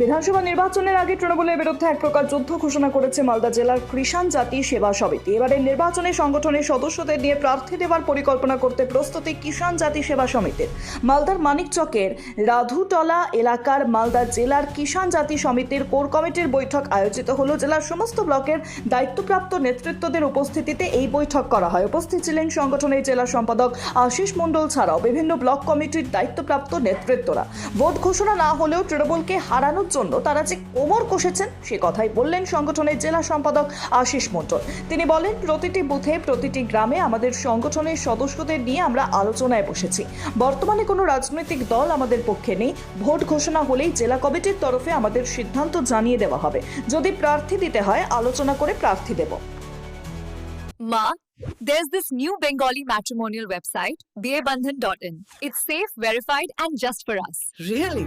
বিধানসভা নির্বাচনের আগে তৃণমূলের বিরুদ্ধে এক প্রকার যুদ্ধ ঘোষণা করেছে মালদা জেলার কৃষাণ জাতি সেবা সমিতি। এবারের নির্বাচনে সংগঠনের সদস্যদের নিয়ে প্রার্থী দেওয়ার পরিকল্পনা করতে প্রস্তুতি কিষাণ জাতি সেবা সমিতির। মালদার মানিকচকের রাধুটলা এলাকার মালদা জেলার কিষাণ জাতি সমিতির কোর কমিটির বৈঠক আয়োজিত হলো। জেলার সমস্ত ব্লকের দায়িত্বপ্রাপ্ত নেতৃত্বদের উপস্থিতিতে এই বৈঠক করা হয়। উপস্থিত ছিলেন সংগঠনের জেলা সম্পাদক আশিস মণ্ডল ছাড়াও বিভিন্ন ব্লক কমিটির দায়িত্বপ্রাপ্ত নেতৃত্বরা। ভোট ঘোষণা না হলেও তৃণমূলকে হারানোর জন্য তারা যে কোমর কষেছেন সে কথাই বললেন সংগঠনের জেলা সম্পাদক আশিস মণ্ডল তিনি বলেন প্রতিটি বুথে প্রতিটি গ্রামে আমাদের সংগঠনের সদস্যদের নিয়ে আমরা আলোচনায় বসেছি বর্তমানে কোনো রাজনৈতিক দল আমাদের পক্ষে নেই ভোট ঘোষণা হলেই জেলা কমিটির তরফে আমাদের সিদ্ধান্ত জানিয়ে দেওয়া হবে যদি প্রার্থী দিতে হয় আলোচনা করে প্রার্থী দেব Ma, there's this new Bengali matrimonial website, dearbandhan.in. It's safe, verified, and just for us. Really?